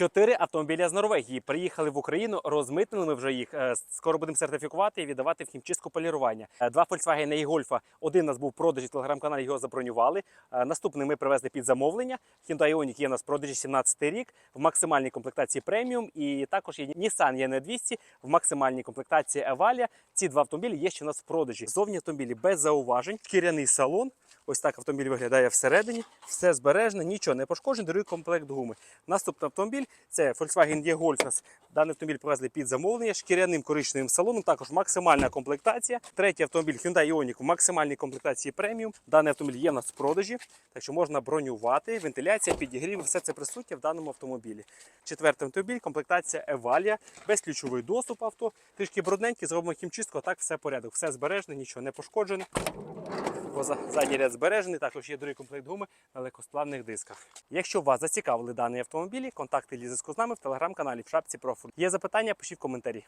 Чотири автомобіля з Норвегії приїхали в Україну, розмитнили ми вже їх. е, Скоро будемо сертифікувати і віддавати в хімчистку полірування. Е, Два Volkswagen і Golf. Один у нас був продажі телеграм-каналі, його забронювали. Е, Наступний ми привезли під замовлення. Hyundai Ioniq є у нас продажі 17 рік в максимальній комплектації преміум. І також є Nissan EN 200 в максимальній комплектації Evalia. Ці два автомобілі є ще у нас в продажі. Зовні автомобілі без зауважень, шкіряний салон. Ось так автомобіль виглядає всередині, все збережне, нічого не пошкоджено, другий комплект гуми. Наступний автомобіль це Volkswagen E-Golf. Нас Даний автомобіль привезли під замовлення шкіряним коричневим салоном. Також максимальна комплектація. Третій автомобіль Hyundai Ioniq в максимальній комплектації преміум. Даний автомобіль є в нас в продажі, так що можна бронювати. Вентиляція, підігрів, все це присутнє в даному автомобілі. Четвертий автомобіль, комплектація Evalia, безключовий доступ авто, трішки брудненький, зробимо хімчистку, а так все порядок, все збережне, нічого не пошкоджене. Поза задній ряд збережений, також є другий комплект гуми на легкосплавних дисках. Якщо вас зацікавили дані автомобілі, контакти зв'язку з нами в телеграм-каналі в шапці профіль. Є запитання, пишіть в коментарі.